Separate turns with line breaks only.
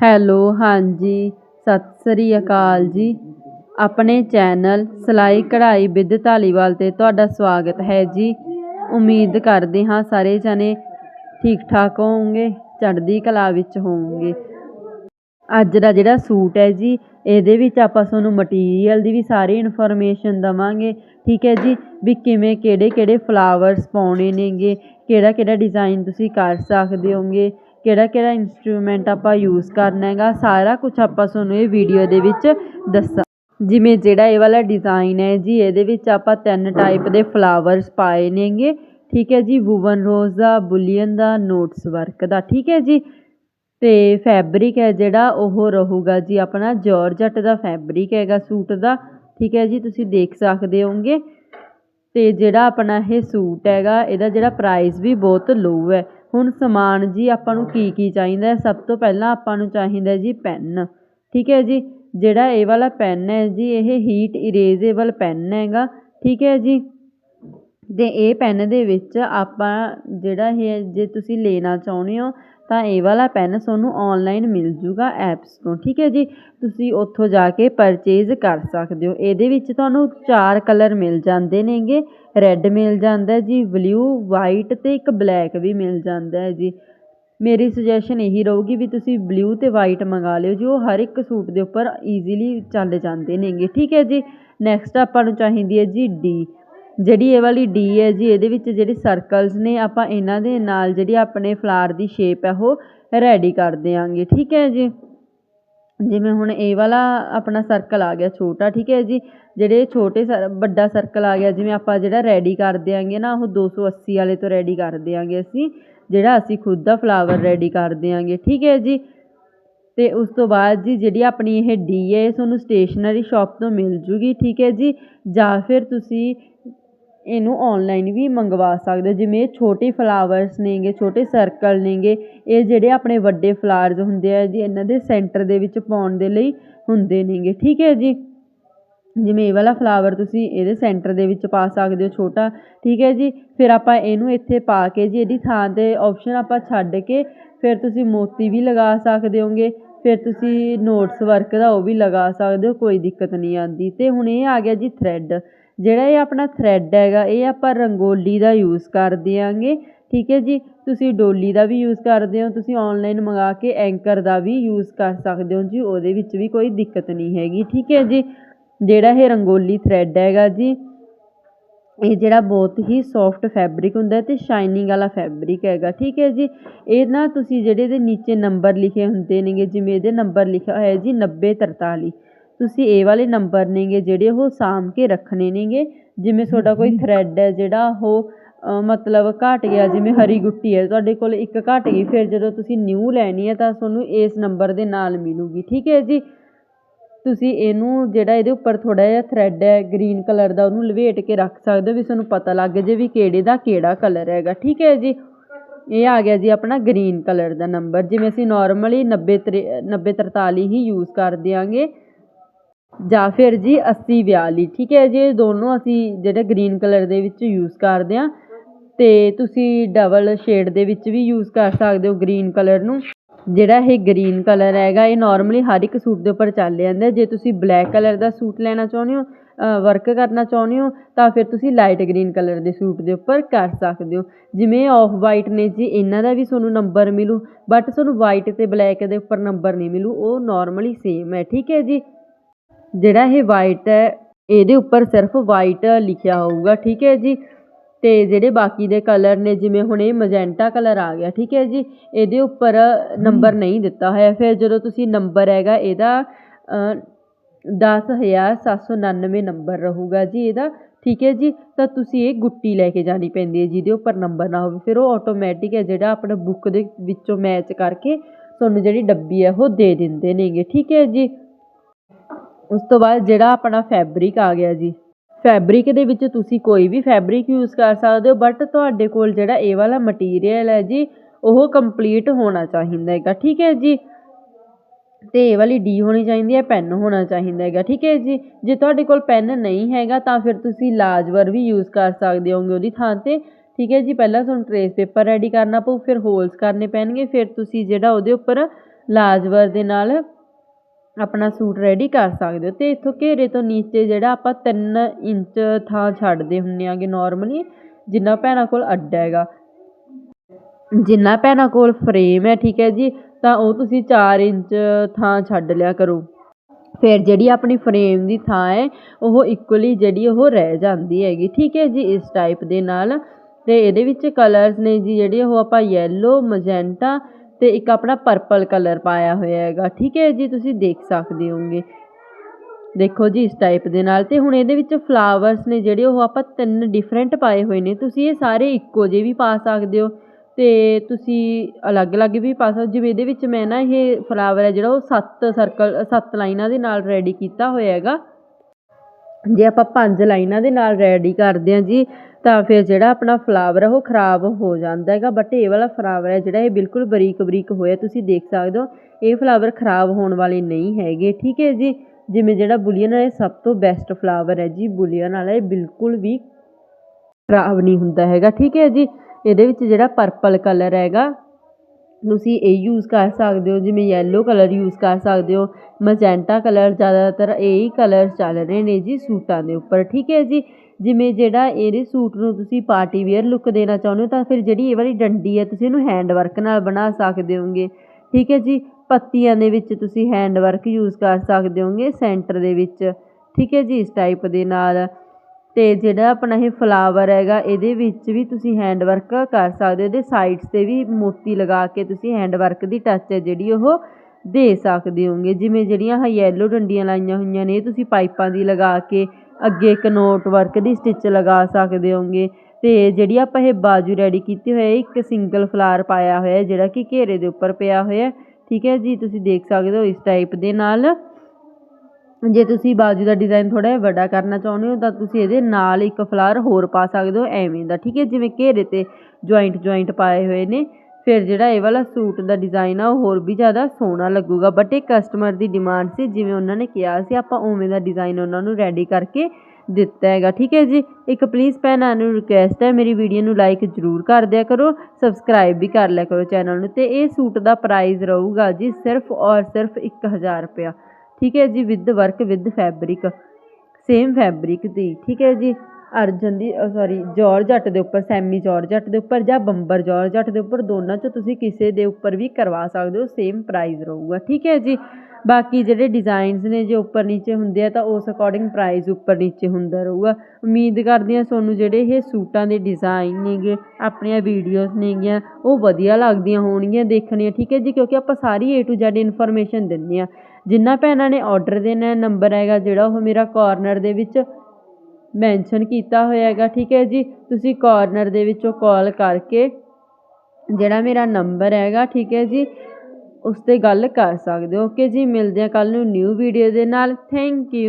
Hello, ਹਾਂਜੀ। ਸਤਿ ਸ੍ਰੀ ਅਕਾਲ ਜੀ। ਆਪਣੇ ਚੈਨਲ ਸਿਲਾਈ ਕਢਾਈ ਵਿਦ ਧਾਲੀਵਾਲ 'ਤੇ ਤੁਹਾਡਾ ਸਵਾਗਤ ਹੈ ਜੀ। ਉਮੀਦ ਕਰਦੇ ਹਾਂ ਸਾਰੇ ਜਣੇ ਠੀਕ ਠਾਕ ਹੋਵੋਗੇ, ਚੜ੍ਹਦੀ ਕਲਾ ਵਿੱਚ ਹੋਵੋਗੇ। ਅੱਜ ਦਾ ਜਿਹੜਾ ਸੂਟ ਹੈ ਜੀ, ਇਹਦੇ ਵਿੱਚ ਆਪਾਂ ਤੁਹਾਨੂੰ ਮਟੀਰੀਅਲ ਦੀ ਵੀ ਸਾਰੀ ਇਨਫੋਰਮੇਸ਼ਨ ਦਵਾਂਗੇ। ਠੀਕ ਹੈ ਜੀ? ਵੀ ਕਿਵੇਂ ਕਿਹੜੇ ਕਿਹੜੇ ਫਲਾਵਰਸ ਪਾਉਣੇ ਨੇਗੇ ਕਿਹੜਾ ਕਿਹੜਾ ਡਿਜ਼ਾਈਨ ਤੁਸੀਂ ਕਰ ਸਕਦੇ ਹੋਗੇ। ਕਿਹੜਾ ਕਿਹੜਾ ਇੰਸਟਰੂਮੈਂਟ ਆਪਾਂ ਯੂਜ਼ ਕਰਨਾ ਹੈਗਾ, ਸਾਰਾ ਕੁਝ ਆਪਾਂ ਤੁਹਾਨੂੰ ਇਹ ਵੀਡੀਓ ਦੇ ਵਿੱਚ ਦੱਸਾਂ। ਜਿਵੇਂ ਜਿਹੜਾ ਇਹ ਵਾਲਾ ਡਿਜ਼ਾਈਨ ਹੈ ਜੀ, ਇਹਦੇ ਵਿੱਚ ਆਪਾਂ ਤਿੰਨ ਟਾਈਪ ਦੇ ਫਲਾਵਰਸ ਪਾਏ ਨੇਗੇ, ਠੀਕ ਹੈ ਜੀ ਵੂਵਨ ਰੋਜ਼ ਦਾ, ਬੁਲੀਅਨ ਦਾ ਨੋਟਸ ਵਰਕ ਦਾ, ਠੀਕ ਹੈ ਜੀ। ਤੇ ਫੈਬਰਿਕ ਹੈ ਜਿਹੜਾ, ਉਹ ਰਹੂਗਾ ਜੀ ਆਪਣਾ ਜਾਰਜਟ ਦਾ ਫੈਬਰਿਕ ਹੈਗਾ ਸੂਟ ਦਾ, ਠੀਕ ਹੈ ਜੀ, ਤੁਸੀਂ ਦੇਖ ਸਕਦੇ ਹੋਗੇ ਤੇ ਜਿਹੜਾ ਆਪਣਾ ਇਹ ਸੂਟ ਹੈਗਾ, ਇਹਦਾ ਜਿਹੜਾ ਪ੍ਰਾਈਸ ਵੀ ਬਹੁਤ ਲੋ ਹੈ। ਹੁਣ ਸਮਾਨ ਜੀ ਆਪਾਂ ਨੂੰ ਕੀ ਕੀ ਚਾਹੀਦਾ ਸਭ ਤੋਂ ਪਹਿਲਾਂ ਆਪਾਂ ਨੂੰ ਚਾਹੀਦਾ ਜੀ ਪੈੱਨ। ਠੀਕ ਹੈ ਜੀ? ਜਿਹੜਾ ਇਹ ਵਾਲਾ ਪੈੱਨ ਹੈ ਜੀ, ਇਹ ਹੀਟ ਇਰੇਜ਼ੇਬਲ ਪੈੱਨ ਹੈਗਾ। ਠੀਕ ਹੈ ਜੀ? ਅਤੇ ਇਹ ਪੈੱਨ ਦੇ ਵਿੱਚ ਆਪਾਂ ਜਿਹੜਾ ਇਹ ਜੇ ਤੁਸੀਂ ਲੈਣਾ ਚਾਹੁੰਦੇ ਹੋ ਤਾਂ ਇਹ ਵਾਲਾ ਪੈਨ ਤੁਹਾਨੂੰ ਆਨਲਾਈਨ ਮਿਲ ਜੂਗਾ ਐਪਸ ਤੋਂ, ਠੀਕ ਹੈ ਜੀ? ਤੁਸੀਂ ਉੱਥੋਂ ਜਾ ਕੇ ਪਰਚੇਜ਼ ਕਰ ਸਕਦੇ ਹੋ। ਇਹਦੇ ਵਿੱਚ ਤੁਹਾਨੂੰ ਚਾਰ ਕਲਰ ਮਿਲ ਜਾਂਦੇ ਨੇਗੇ। ਰੈੱਡ ਮਿਲ ਜਾਂਦਾ ਜੀ ਬਲੂ ਵਾਈਟ ਤੇ ਇੱਕ ਬਲੈਕ ਵੀ ਮਿਲ ਜਾਂਦਾ ਹੈ ਜੀ। ਮੇਰੀ ਸੁਜੈਸ਼ਨ ਇਹੀ ਰਹੂਗੀ ਵੀ ਤੁਸੀਂ ਬਲੂ ਤੇ ਵਾਈਟ ਮੰਗਾ ਲਿਓ ਜੀ। ਉਹ ਹਰ ਇੱਕ ਸੂਟ ਦੇ ਉੱਪਰ ਈਜ਼ੀਲੀ ਚੱਲ ਜਾਂਦੇ ਨੇਗੇ, ਠੀਕ ਹੈ ਜੀ? ਨੈਕਸਟ ਆਪਾਂ ਨੂੰ ਚਾਹੀਦੀ ਹੈ ਜੀ ਡੀ ਜਿਹੜੀ ਇਹ ਵਾਲੀ ਡੀ ਹੈ ਜੀ, ਇਹਦੇ ਵਿੱਚ ਜਿਹੜੇ ਸਰਕਲਸ ਨੇ, ਆਪਾਂ ਇਹਨਾਂ ਦੇ ਨਾਲ ਜਿਹੜੀ ਆਪਣੇ ਫਲਾਰ ਦੀ ਸ਼ੇਪ ਹੈ, ਉਹ ਰੈਡੀ ਕਰ ਦਿਆਂਗੇ, ਠੀਕ ਹੈ ਜੀ? ਜਿਵੇਂ ਹੁਣ ਇਹ ਵਾਲਾ ਆਪਣਾ ਸਰਕਲ ਆ ਗਿਆ ਛੋਟਾ, ਠੀਕ ਹੈ ਜੀ? ਜਿਹੜੇ ਛੋਟੇ ਸਰ, ਵੱਡਾ ਸਰਕਲ ਆ ਗਿਆ, ਜਿਵੇਂ ਆਪਾਂ ਜਿਹੜਾ ਰੈਡੀ ਕਰ ਦਿਆਂਗੇ ਨਾ, ਉਹ 280 ਵਾਲੇ ਤੋਂ ਰੈਡੀ ਕਰ ਦਿਆਂਗੇ ਅਸੀਂ, ਜਿਹੜਾ ਅਸੀਂ ਖੁਦ ਦਾ ਫਲਾਵਰ ਰੈਡੀ ਕਰ ਦਿਆਂਗੇ, ਠੀਕ ਹੈ ਜੀ? ਤੇ ਉਸ ਤੋਂ ਬਾਅਦ ਜੀ, ਜਿਹੜੀ ਆਪਣੀ ਇਹ ਡੀ ਹੈ, ਇਹ ਤੁਹਾਨੂੰ ਸਟੇਸ਼ਨਰੀ ਸ਼ਾਪ ਤੋਂ ਮਿਲ ਜੂਗੀ, ਠੀਕ ਹੈ ਜੀ? ਜਾਂ ਫਿਰ ਤੁਸੀਂ ਇਹਨੂੰ ਔਨਲਾਈਨ ਵੀ ਮੰਗਵਾ ਸਕਦੇ। ਹੋ ਜਿਵੇਂ ਇਹ ਛੋਟੇ ਫਲਾਵਰਸ ਨੇਗੇ, ਛੋਟੇ ਸਰਕਲ ਨੇਗੇ, ਇਹ ਜਿਹੜੇ ਆਪਣੇ ਵੱਡੇ ਫਲਾਵਰਸ ਹੁੰਦੇ ਆ ਜੀ, ਇਹਨਾਂ ਦੇ ਸੈਂਟਰ ਦੇ ਵਿੱਚ ਪਾਉਣ ਦੇ ਲਈ ਹੁੰਦੇ ਨੇਗੇ। ਠੀਕ ਹੈ ਜੀ? ਜਿਵੇਂ ਇਹ ਵਾਲਾ ਫਲਾਵਰ ਤੁਸੀਂ ਇਹਦੇ ਸੈਂਟਰ ਦੇ ਵਿੱਚ ਪਾ ਸਕਦੇ ਹੋ ਛੋਟਾ। ਠੀਕ ਹੈ ਜੀ? ਫਿਰ ਆਪਾਂ ਇਹਨੂੰ ਇੱਥੇ ਪਾ ਕੇ ਜੀ, ਇਹਦੀ ਥਾਂ 'ਤੇ ਆਪਸ਼ਨ ਆਪਾਂ ਛੱਡ ਕੇ ਫਿਰ ਤੁਸੀਂ ਮੋਤੀ ਵੀ ਲਗਾ ਸਕਦੇ ਹੋਗੇ। ਫਿਰ ਤੁਸੀਂ ਨੋਟਸ ਵਰਕ ਦਾ ਉਹ ਵੀ ਲਗਾ ਸਕਦੇ ਹੋ, ਕੋਈ ਦਿੱਕਤ ਨਹੀਂ ਆਉਂਦੀ। ਅਤੇ ਹੁਣ ਇਹ ਆ ਗਿਆ ਜੀ ਥਰੈਡ ਜਿਹੜਾ ਇਹ ਆਪਣਾ ਥਰੈਡ ਹੈਗਾ, ਇਹ ਆਪਾਂ ਰੰਗੋਲੀ ਦਾ ਯੂਜ਼ ਕਰ ਦਿਆਂਗੇ। ਠੀਕ ਹੈ ਜੀ? ਤੁਸੀਂ ਡੋਲੀ ਦਾ ਵੀ ਯੂਜ਼ ਕਰਦੇ ਹੋ, ਤੁਸੀਂ ਔਨਲਾਈਨ ਮੰਗਾ ਕੇ ਐਂਕਰ ਦਾ ਵੀ ਯੂਜ਼ ਕਰ ਸਕਦੇ ਹੋ ਜੀ, ਉਹਦੇ ਵਿੱਚ ਵੀ ਕੋਈ ਦਿੱਕਤ ਨਹੀਂ ਹੈਗੀ। ਠੀਕ ਹੈ ਜੀ? ਜਿਹੜਾ ਇਹ ਰੰਗੋਲੀ ਥਰੈਡ ਹੈਗਾ ਜੀ, ਇਹ ਜਿਹੜਾ ਬਹੁਤ ਹੀ ਸੌਫਟ ਫੈਬਰਿਕ ਹੁੰਦਾ ਤੇ ਸ਼ਾਈਨਿੰਗ ਵਾਲਾ ਫੈਬਰਿਕ ਹੈਗਾ। ਠੀਕ ਹੈ ਜੀ? ਇਹ ਨਾ ਤੁਸੀਂ ਜਿਹੜੇ ਇਹਦੇ ਨੀਚੇ ਨੰਬਰ ਲਿਖੇ ਹੁੰਦੇ ਨੇਗੇ, ਜਿਵੇਂ ਇਹਦੇ ਨੰਬਰ ਲਿਖਿਆ ਹੋਇਆ ਜੀ 9043 ਤੁਸੀਂ ਇਹ ਵਾਲੇ ਨੰਬਰ ਨੇਗੇ ਜਿਹੜੇ ਉਹ ਸਾਂਭ ਕੇ ਰੱਖਣੇ ਨੇਗੇ। ਜਿਵੇਂ ਤੁਹਾਡਾ ਕੋਈ ਥਰੈਡ ਹੈ ਜਿਹੜਾ ਉਹ ਮਤਲਬ ਘਟ ਗਿਆ ਜਿਵੇਂ ਹਰੀ ਗੁੱਟੀ ਹੈ ਤੁਹਾਡੇ ਕੋਲ ਇੱਕ ਘਟ ਗਈ ਫਿਰ ਜਦੋਂ ਤੁਸੀਂ ਨਿਊ ਲੈਣੀ ਹੈ ਤਾਂ ਤੁਹਾਨੂੰ ਇਸ ਨੰਬਰ ਦੇ ਨਾਲ ਮਿਲੂਗੀ। ਠੀਕ ਹੈ ਜੀ? ਤੁਸੀਂ ਇਹਨੂੰ ਜਿਹੜਾ ਇਹਦੇ ਉੱਪਰ ਥੋੜ੍ਹਾ ਜਿਹਾ ਥਰੈਡ ਹੈ ਗ੍ਰੀਨ ਕਲਰ ਦਾ ਉਹਨੂੰ ਲਵੇਟ ਕੇ ਰੱਖ ਸਕਦੇ ਹੋ ਵੀ ਤੁਹਾਨੂੰ ਪਤਾ ਲੱਗ ਜੇ ਵੀ ਕਿਹੜੇ ਦਾ ਕਿਹੜਾ ਕਲਰ ਹੈਗਾ। ਠੀਕ ਹੈ ਜੀ? ਇਹ ਆ ਗਿਆ ਜੀ ਆਪਣਾ ਗ੍ਰੀਨ ਕਲਰ ਦਾ ਨੰਬਰ। ਜਿਵੇਂ ਅਸੀਂ ਨਾਰਮਲੀ 90 90 43 ਹੀ ਯੂਜ਼ ਕਰ ਦਿਆਂਗੇ। ਜਾਂ ਫਿਰ ਜੀ 80 42 ਠੀਕ ਹੈ ਜੀ? ਦੋਨੋਂ ਅਸੀਂ ਜਿਹੜੇ ਗ੍ਰੀਨ ਕਲਰ ਦੇ ਵਿੱਚ ਯੂਜ਼ ਕਰਦੇ ਹਾਂ ਅਤੇ ਤੁਸੀਂ ਡਬਲ ਸ਼ੇਡ ਦੇ ਵਿੱਚ ਵੀ ਯੂਜ਼ ਕਰ ਸਕਦੇ ਹੋ ਗ੍ਰੀਨ ਕਲਰ ਨੂੰ। ਜਿਹੜਾ ਇਹ ਗ੍ਰੀਨ ਕਲਰ ਹੈਗਾ, ਇਹ ਨੋਰਮਲੀ ਹਰ ਇੱਕ ਸੂਟ ਦੇ ਉੱਪਰ ਚੱਲ ਜਾਂਦਾ ਜੇ ਤੁਸੀਂ ਬਲੈਕ ਕਲਰ ਦਾ ਸੂਟ ਲੈਣਾ ਚਾਹੁੰਦੇ ਹੋ ਵਰਕ ਕਰਨਾ ਚਾਹੁੰਦੇ ਹੋ, ਤਾਂ ਫਿਰ ਤੁਸੀਂ ਲਾਈਟ ਗ੍ਰੀਨ ਕਲਰ ਦੇ ਸੂਟ ਦੇ ਉੱਪਰ ਕਰ ਸਕਦੇ ਹੋ। ਜਿਵੇਂ ਆਫ ਵਾਈਟ ਨੇ ਜੀ, ਇਹਨਾਂ ਦਾ ਵੀ ਤੁਹਾਨੂੰ ਨੰਬਰ ਮਿਲੂ ਬਟ ਤੁਹਾਨੂੰ ਵਾਈਟ ਤੇ ਬਲੈਕ ਦੇ ਉੱਪਰ ਨੰਬਰ ਨਹੀਂ ਮਿਲੂ, ਉਹ ਨੋਰਮਲੀ ਸੇਮ ਹੈ, ਠੀਕ ਹੈ ਜੀ? ਜਿਹੜਾ ਇਹ ਵਾਈਟ ਹੈ ਇਹਦੇ ਉੱਪਰ ਸਿਰਫ ਵਾਈਟ ਲਿਖਿਆ ਹੋਊਗਾ ਠੀਕ ਹੈ ਜੀ? ਤੇ ਜਿਹੜੇ ਬਾਕੀ ਦੇ ਕਲਰ ਨੇ ਜਿਵੇਂ ਹੁਣ ਇਹ ਮਜੈਂਟਾ ਕਲਰ ਆ ਗਿਆ ਠੀਕ ਹੈ ਜੀ? ਇਹਦੇ ਉੱਪਰ ਨੰਬਰ ਨਹੀਂ ਦਿੱਤਾ ਹੋਇਆ। ਫਿਰ ਜਦੋਂ ਤੁਸੀਂ ਨੰਬਰ ਹੈਗਾ ਇਹਦਾ 10799 ਨੰਬਰ ਰਹੂਗਾ ਜੀ ਇਹਦਾ ਠੀਕ ਹੈ ਜੀ? ਤਾਂ ਤੁਸੀਂ ਇਹ ਗੁੱਟੀ ਲੈ ਕੇ ਜਾਣੀ ਪੈਂਦੀ ਹੈ ਜਿਹਦੇ ਉੱਪਰ ਨੰਬਰ ਨਾ ਹੋਵੇ। ਫਿਰ ਉਹ ਆਟੋਮੈਟਿਕ ਹੈ ਜਿਹੜਾ ਆਪਣਾ ਬੁੱਕ ਦੇ ਵਿੱਚੋਂ ਮੈਚ ਕਰਕੇ ਤੁਹਾਨੂੰ ਜਿਹੜੀ ਡੱਬੀ ਹੈ ਉਹ ਦੇ ਦਿੰਦੇ ਨੇਗੇ ਠੀਕ ਹੈ ਜੀ? ਉਸ ਤੋਂ ਬਾਅਦ ਜਿਹੜਾ ਆਪਣਾ ਫੈਬਰਿਕ ਆ ਗਿਆ ਜੀ। ਫੈਬਰਿਕ ਦੇ ਵਿੱਚ ਤੁਸੀਂ ਕੋਈ ਵੀ ਫੈਬਰਿਕ ਯੂਜ਼ ਕਰ ਸਕਦੇ ਹੋ ਬਟ ਤੁਹਾਡੇ ਕੋਲ ਜਿਹੜਾ ਇਹ ਵਾਲਾ ਮਟੀਰੀਅਲ ਹੈ ਜੀ, ਉਹ ਕੰਪਲੀਟ ਹੋਣਾ ਚਾਹੀਦਾ ਹੈਗਾ, ਠੀਕ ਹੈ ਜੀ? ਤੇ ਇਹ ਵਾਲੀ ਡੀ ਹੋਣੀ ਚਾਹੀਦੀ ਹੈ ਪੈਨ ਹੋਣਾ ਚਾਹੀਦਾ ਹੈਗਾ, ਠੀਕ ਹੈ ਜੀ? ਜੇ ਤੁਹਾਡੇ ਕੋਲ ਪੈਨ ਨਹੀਂ ਹੈਗਾ, ਤਾਂ ਫਿਰ ਤੁਸੀਂ ਲਾਜਵਰ ਵੀ ਯੂਜ਼ ਕਰ ਸਕਦੇ ਹੋਗੇ ਉਹਦੀ ਥਾਂ 'ਤੇ, ਠੀਕ ਹੈ ਜੀ? ਪਹਿਲਾਂ ਤੁਹਾਨੂੰ ਟਰੇਸ ਪੇਪਰ ਰੈਡੀ ਕਰਨਾ ਪਊ, ਫਿਰ ਹੋਲਸ ਕਰਨੇ ਪੈਣਗੇ, ਫਿਰ ਤੁਸੀਂ ਜਿਹੜਾ ਉਹਦੇ ਉੱਪਰ ਲਾਜਵਰ ਦੇ ਨਾਲ ਆਪਣਾ ਸੂਟ ਰੈਡੀ ਕਰ ਸਕਦੇ ਹੋ। ਅਤੇ ਇੱਥੋਂ ਘੇਰੇ ਤੋਂ ਨੀਚੇ ਜਿਹੜਾ ਆਪਾਂ ਤਿੰਨ ਇੰਚ ਥਾਂ ਛੱਡਦੇ ਹੁੰਦੇ ਆਗੇ ਨੋਰਮਲੀ ਜਿੰਨਾ ਭੈਣਾਂ ਕੋਲ ਅੱਡਾ ਹੈਗਾ। ਜਿੰਨਾ ਭੈਣਾਂ ਕੋਲ ਫਰੇਮ ਹੈ, ਠੀਕ ਹੈ ਜੀ, ਤਾਂ ਉਹ ਤੁਸੀਂ 4 ਇੰਚ ਥਾਂ ਛੱਡ ਲਿਆ ਕਰੋ। ਫਿਰ ਜਿਹੜੀ ਆਪਣੀ ਫਰੇਮ ਦੀ ਥਾਂ ਹੈ, ਉਹ ਇਕੁਅਲੀ ਜਿਹੜੀ ਉਹ ਰਹਿ ਜਾਂਦੀ ਹੈਗੀ, ਠੀਕ ਹੈ ਜੀ, ਇਸ ਟਾਈਪ ਦੇ ਨਾਲ। ਤੇ ਇਹਦੇ ਵਿੱਚ ਕਲਰਸ ਨੇ ਜੀ, ਜਿਹੜੇ ਉਹ ਆਪਾਂ ਯੈਲੋ ਮਜੈਂਟਾ ਤੇ ਇੱਕ ਆਪਣਾ ਪਰਪਲ ਕਲਰ ਪਾਇਆ ਹੋਇਆ ਹੈਗਾ। ਠੀਕ ਹੈ ਜੀ, ਤੁਸੀਂ ਦੇਖ ਸਕਦੇ ਹੋਗੇ ਦੇਖੋ ਜੀ, ਇਸ ਟਾਈਪ ਦੇ ਨਾਲ। ਤੇ ਹੁਣ ਇਹਦੇ ਵਿੱਚ ਫਲਾਵਰਸ ਨੇ ਜਿਹੜੇ, ਉਹ ਆਪਾਂ ਤਿੰਨ ਡਿਫਰੈਂਟ ਪਾਏ ਹੋਏ ਨੇ। ਤੁਸੀਂ ਇਹ ਸਾਰੇ ਇੱਕੋ ਜਿਹੇ ਵੀ ਪਾ ਸਕਦੇ ਹੋ। ਤੇ ਤੁਸੀਂ ਅਲੱਗ-ਅਲੱਗ ਵੀ ਪਾ ਸਕਦੇ ਜਿਵੇਂ ਇਹਦੇ ਵਿੱਚ ਮੈਂ ਨਾ ਇਹ ਫਲਾਵਰ ਹੈ ਜਿਹੜਾ, ਉਹ ਸੱਤ ਸਰਕਲ ਸੱਤ ਲਾਈਨਾਂ ਦੇ ਨਾਲ ਰੈਡੀ ਕੀਤਾ ਹੋਇਆ ਹੈਗਾ। ਜੇ ਆਪਾਂ ਪੰਜ ਲਾਈਨਾਂ ਦੇ ਨਾਲ ਰੈਡੀ ਕਰਦੇ ਹਾਂ ਜੀ ਤਾਂ ਫਿਰ ਜਿਹੜਾ ਆਪਣਾ ਫਲਾਵਰ ਹੈ ਉਹ ਖਰਾਬ ਹੋ ਜਾਂਦਾ ਹੈਗਾ। ਬਟ ਇਹ ਵਾਲਾ ਫਲਾਵਰ ਹੈ ਜਿਹੜਾ, ਇਹ ਬਿਲਕੁਲ ਬਰੀਕ ਬਰੀਕ ਹੋਇਆ। ਤੁਸੀਂ ਦੇਖ ਸਕਦੇ ਹੋ, ਇਹ ਫਲਾਵਰ ਖਰਾਬ ਹੋਣ ਵਾਲੇ ਨਹੀਂ ਹੈਗੇ। ਠੀਕ ਹੈ ਜੀ? ਜਿਵੇਂ ਜਿਹੜਾ ਬੁਲੀਅਨ ਵਾਲਾ, ਇਹ ਸਭ ਤੋਂ ਬੈਸਟ ਫਲਾਵਰ ਹੈ ਜੀ। ਬੁਲੀਅਨ ਵਾਲਾ, ਇਹ ਬਿਲਕੁਲ ਵੀ ਖਰਾਬ ਨਹੀਂ ਹੁੰਦਾ ਹੈਗਾ। ਠੀਕ ਹੈ ਜੀ? ਇਹਦੇ ਵਿੱਚ ਜਿਹੜਾ ਪਰਪਲ ਕਲਰ ਹੈਗਾ, ਤੁਸੀਂ ਇਹ ਯੂਜ਼ ਕਰ ਸਕਦੇ ਹੋ। ਜਿਵੇਂ ਯੈਲੋ ਕਲਰ ਯੂਜ਼ ਕਰ ਸਕਦੇ ਹੋ। ਮਜੈਂਟਾ ਕਲਰ ਜ਼ਿਆਦਾਤਰ ਇਹ ਹੀ ਕਲਰ ਚੱਲ ਰਹੇ ਨੇ ਜੀ ਸੂਟਾਂ ਦੇ ਉੱਪਰ। ਠੀਕ ਹੈ ਜੀ? ਜਿਵੇਂ ਜਿਹੜਾ ਇਹਦੇ ਸੂਟ ਨੂੰ ਤੁਸੀਂ ਪਾਰਟੀ ਵੇਅਰ ਲੁੱਕ ਦੇਣਾ ਚਾਹੁੰਦੇ ਹੋ, ਤਾਂ ਫਿਰ ਜਿਹੜੀ ਇਹ ਵਾਲੀ ਡੰਡੀ ਹੈ, ਤੁਸੀਂ ਇਹਨੂੰ ਹੈਂਡ ਵਰਕ ਨਾਲ ਬਣਾ ਸਕਦੇ ਹੋਗੇ ਠੀਕ ਹੈ ਜੀ? ਪੱਤੀਆਂ ਦੇ ਵਿੱਚ ਤੁਸੀਂ ਹੈਂਡ ਵਰਕ ਯੂਜ਼ ਕਰ ਸਕਦੇ ਹੋਗੇ ਸੈਂਟਰ ਦੇ ਵਿੱਚ। ਠੀਕ ਹੈ ਜੀ? ਇਸ ਟਾਈਪ ਦੇ ਨਾਲ। ਤੇ ਜਿਹੜਾ ਆਪਣਾ ਇਹ ਫਲਾਵਰ ਹੈਗਾ, ਇਹਦੇ ਵਿੱਚ ਵੀ ਤੁਸੀਂ ਹੈਂਡ ਵਰਕ ਕਰ ਸਕਦੇ ਹੋ। ਇਹਦੇ ਸਾਈਡਸ ਤੇ ਵੀ ਮੋਤੀ ਲਗਾ ਕੇ ਤੁਸੀਂ ਹੈਂਡ ਵਰਕ ਦੀ ਟੱਚ ਹੈ ਜਿਹੜੀ ਉਹ ਦੇ ਸਕਦੇ ਹੋਗੇ ਜਿਵੇਂ ਜਿਹੜੀਆਂ ਆਹ ਯੈਲੋ ਡੰਡੀਆਂ ਲਾਈਆਂ ਹੋਈਆਂ ਨੇ, ਇਹ ਤੁਸੀਂ ਪਾਈਪਾਂ ਦੀ ਲਗਾ ਕੇ ਅੱਗੇ ਇੱਕ ਨੋਟ ਵਰਕ ਦੀ ਸਟਿਚ ਲਗਾ ਸਕਦੇ ਹੋਗੇ ਤੇ ਜਿਹੜੀ ਆਪਾਂ ਇਹ ਬਾਜੂ ਰੈਡੀ ਕੀਤੀ ਹੋਈ ਹੈ, ਇੱਕ ਸਿੰਗਲ ਫਲਾਰ ਪਾਇਆ ਹੋਇਆ ਜਿਹੜਾ ਕਿ ਘੇਰੇ ਦੇ ਉੱਪਰ ਪਿਆ ਹੋਇਆ ਠੀਕ ਹੈ ਜੀ, ਤੁਸੀਂ ਦੇਖ ਸਕਦੇ ਹੋ ਇਸ ਟਾਈਪ ਦੇ ਨਾਲ। ਜੇ ਤੁਸੀਂ ਬਾਜੂ ਦਾ ਡਿਜ਼ਾਈਨ ਥੋੜ੍ਹਾ ਜਿਹਾ ਵੱਡਾ ਕਰਨਾ ਚਾਹੁੰਦੇ ਹੋ, ਤਾਂ ਤੁਸੀਂ ਇਹਦੇ ਨਾਲ ਇੱਕ ਫਲਾਰ ਹੋਰ ਪਾ ਸਕਦੇ ਹੋ, ਐਵੇਂ ਦਾ। ਠੀਕ ਹੈ, ਜਿਵੇਂ ਘੇਰੇ 'ਤੇ ਜੁਆਇੰਟ ਜੁਆਇੰਟ ਪਾਏ ਹੋਏ ਨੇ। ਫਿਰ ਜਿਹੜਾ ਇਹ ਵਾਲਾ ਸੂਟ ਦਾ ਡਿਜ਼ਾਈਨ ਆ, ਉਹ ਹੋਰ ਵੀ ਜ਼ਿਆਦਾ ਸੋਹਣਾ ਲੱਗੂਗਾ। ਬਟ ਇਹ ਕਸਟਮਰ ਦੀ ਡਿਮਾਂਡ ਸੀ, ਜਿਵੇਂ ਉਹਨਾਂ ਨੇ ਕਿਹਾ ਸੀ, ਆਪਾਂ ਉਵੇਂ ਦਾ ਡਿਜ਼ਾਈਨ ਉਹਨਾਂ ਨੂੰ ਰੈਡੀ ਕਰਕੇ ਦਿੱਤਾ ਹੈਗਾ। ਠੀਕ ਹੈ ਜੀ? ਇੱਕ ਪਲੀਜ਼ ਭੈਣਾਂ ਨੂੰ ਰਿਕੁਐਸਟ ਹੈ, ਮੇਰੀ ਵੀਡੀਓ ਨੂੰ ਲਾਈਕ ਜ਼ਰੂਰ ਕਰ ਦਿਆ ਕਰੋ ਸਬਸਕ੍ਰਾਈਬ ਵੀ ਕਰ ਲਿਆ ਕਰੋ ਚੈਨਲ ਨੂੰ। ਤੇ ਇਹ ਸੂਟ ਦਾ ਪ੍ਰਾਈਸ ਰਹੂਗਾ ਜੀ ਸਿਰਫ ਔਰ ਸਿਰਫ 1000 ਰੁਪਇਆ। ਠੀਕ ਹੈ ਜੀ? With work with fabric same fabric ਦੀ। ਠੀਕ ਹੈ ਜੀ? ਅਰਜਨ ਦੀ ਸੌਰੀ ਜੋਰਜੱਟ ਦੇ ਉੱਪਰ, ਸੈਮੀ ਜੋਰਜੱਟ ਦੇ ਉੱਪਰ ਜਾਂ ਬੰਬਰ ਜੋਰਜੱਟ ਦੇ ਉੱਪਰ, ਦੋਨਾਂ 'ਚੋਂ ਤੁਸੀਂ ਕਿਸੇ ਦੇ ਉੱਪਰ ਵੀ ਕਰਵਾ ਸਕਦੇ ਹੋ ਸੇਮ ਪ੍ਰਾਈਜ਼ ਰਹੂਗਾ, ਠੀਕ ਹੈ ਜੀ? ਬਾਕੀ ਜਿਹੜੇ ਡਿਜ਼ਾਈਨਸ ਨੇ ਜੇ ਉੱਪਰ ਨੀਚੇ ਹੁੰਦੇ ਆ, ਤਾਂ ਉਸ ਅਕੋਰਡਿੰਗ ਪ੍ਰਾਈਜ਼ ਉੱਪਰ ਨੀਚੇ ਹੁੰਦਾ ਰਹੂਗਾ। ਉਮੀਦ ਕਰਦੇ ਹਾਂ ਤੁਹਾਨੂੰ ਜਿਹੜੇ ਇਹ ਸੂਟਾਂ ਦੇ ਡਿਜ਼ਾਈਨ ਨੇਗੇ, ਆਪਣੀਆਂ ਵੀਡੀਓਜ਼ ਨੇਗੀਆਂ, ਉਹ ਵਧੀਆ ਲੱਗਦੀਆਂ ਹੋਣਗੀਆਂ ਦੇਖਣੀਆਂ ਠੀਕ ਹੈ ਜੀ? ਕਿਉਂਕਿ ਆਪਾਂ ਸਾਰੀ ਏ ਟੂ ਜ਼ੈਡ ਇਨਫੋਰਮੇਸ਼ਨ ਦਿੰਦੇ ਆ ਜਿੰਨਾ ਭੈਣਾਂ ਨੇ ਆਰਡਰ ਦੇਣਾ ਨੰਬਰ ਹੈਗਾ ਜਿਹੜਾ, ਉਹ ਮੇਰਾ ਕਾਰਨਰ ਦੇ ਵਿੱਚ ਮੈਂਸ਼ਨ ਕੀਤਾ ਹੋਇਆ ਹੈਗਾ, ਠੀਕ ਹੈ ਜੀ? ਤੁਸੀਂ ਕੋਰਨਰ ਦੇ ਵਿੱਚੋਂ ਕਾਲ ਕਰਕੇ ਜਿਹੜਾ ਮੇਰਾ ਨੰਬਰ ਹੈਗਾ, ਠੀਕ ਹੈ ਜੀ, ਉਸ 'ਤੇ ਗੱਲ ਕਰ ਸਕਦੇ ਹੋ। ਓਕੇ ਜੀ, ਮਿਲਦੇ ਹਾਂ ਕੱਲ੍ਹ ਨੂੰ ਨਿਊ ਵੀਡੀਓ ਦੇ ਨਾਲ। Thank you